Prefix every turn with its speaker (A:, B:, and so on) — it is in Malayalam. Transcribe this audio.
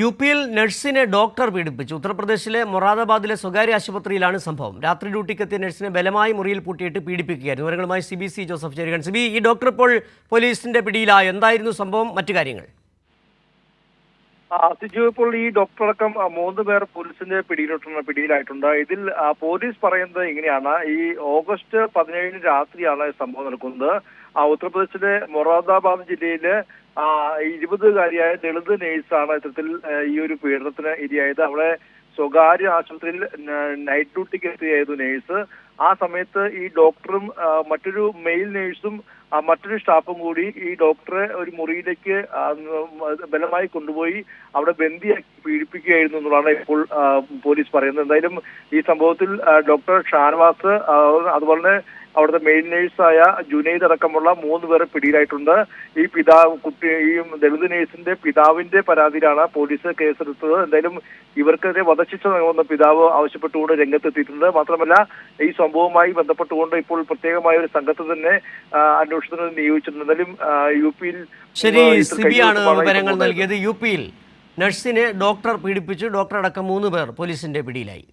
A: യു പിയിൽ നഴ്സിനെ ഡോക്ടർ പീഡിപ്പിച്ചു. ഉത്തർപ്രദേശിലെ മൊറാദാബാദിലെ സ്വകാര്യ ആശുപത്രിയിലാണ് സംഭവം. രാത്രി ഡ്യൂട്ടിക്കെത്തിയ നഴ്സിനെ ബലമായി മുറിയിൽ പൂട്ടിയിട്ട് പീഡിപ്പിക്കുകയായിരുന്നു. വിവരങ്ങളുമായി സി ബി സി ജോസഫ് ചേരുകയാണ്. സി ബി ഈ ഡോക്ടർ ഇപ്പോൾ പോലീസിന്റെ പിടിയിലായോ. എന്തായിരുന്നു സംഭവം? മറ്റു കാര്യങ്ങൾ.
B: സിജു ഇപ്പോൾ ഈ ഡോക്ടർ അടക്കം മൂന്ന് പേർ പോലീസിന്റെ പിടിയിലിട്ടുണ്ട് പിടിയിലായിട്ടുണ്ട്. ഇതിൽ പോലീസ് പറയുന്നത് ഇങ്ങനെയാണ്. ഈ ഓഗസ്റ്റ് പതിനേഴിന് രാത്രിയാണ് സംഭവം നടക്കുന്നത്. ഉത്തർപ്രദേശിലെ മൊറാദാബാദ് ജില്ലയിലെ ഇരുപതുകാരിയായ ദളിത് നേഴ്സാണ് ഇത്തരത്തിൽ ഈ ഒരു പീഡനത്തിന് ഇരയായത്. അവിടെ സ്വകാര്യ ആശുപത്രിയിൽ നൈറ്റ് ഡ്യൂട്ടിക്ക് എത്തിയായിരുന്നു നേഴ്സ് ആ സമയത്ത് ഈ ഡോക്ടറും മറ്റൊരു മെയിൽ നേഴ്സും മറ്റൊരു സ്റ്റാഫും കൂടി ഈ ഡോക്ടറെ ഒരു മുറിയിലേക്ക് ബലമായി കൊണ്ടുപോയി അവിടെ ബന്ദിയാക്കി പീഡിപ്പിക്കുകയായിരുന്നു എന്നുള്ളതാണ് ഇപ്പോൾ പോലീസ് പറയുന്നത്. എന്തായാലും ഈ സംഭവത്തിൽ ഡോക്ടർ ഷാനവാസ് അതുപോലെ തന്നെ അവിടുത്തെ മെയിൻ നേഴ്സായ ജുനൈദ് അടക്കമുള്ള മൂന്ന് പേരെ പിടിയിലായിട്ടുണ്ട്. ഈ പിതാവ് കുട്ടി ഈ ദളിത് നേഴ്സിന്റെ പിതാവിന്റെ പരാതിയിലാണ് പോലീസ് കേസെടുത്തത്. എന്തായാലും ഇവർക്കെതിരെ വധശിക്ഷ നൽകുന്ന പിതാവ് ആവശ്യപ്പെട്ടുകൊണ്ട് രംഗത്തെത്തിയിട്ടുണ്ട്. മാത്രമല്ല ഈ സംഭവവുമായി ബന്ധപ്പെട്ടുകൊണ്ട് ഇപ്പോൾ പ്രത്യേകമായ ഒരു സംഘത്തെ തന്നെ അന്വേഷണത്തിന് നിയോഗിച്ചിട്ടുണ്ട്. എന്നാലും യു പിയിൽ
A: ശരി സിബിയാണ് വിവരങ്ങൾ നൽകിയത്. യു പിയിൽ നഴ്സിനെ ഡോക്ടർ പീഡിപ്പിച്ചു. ഡോക്ടർ അടക്കം മൂന്ന് പേർ പോലീസിന്റെ പിടിയിലായി.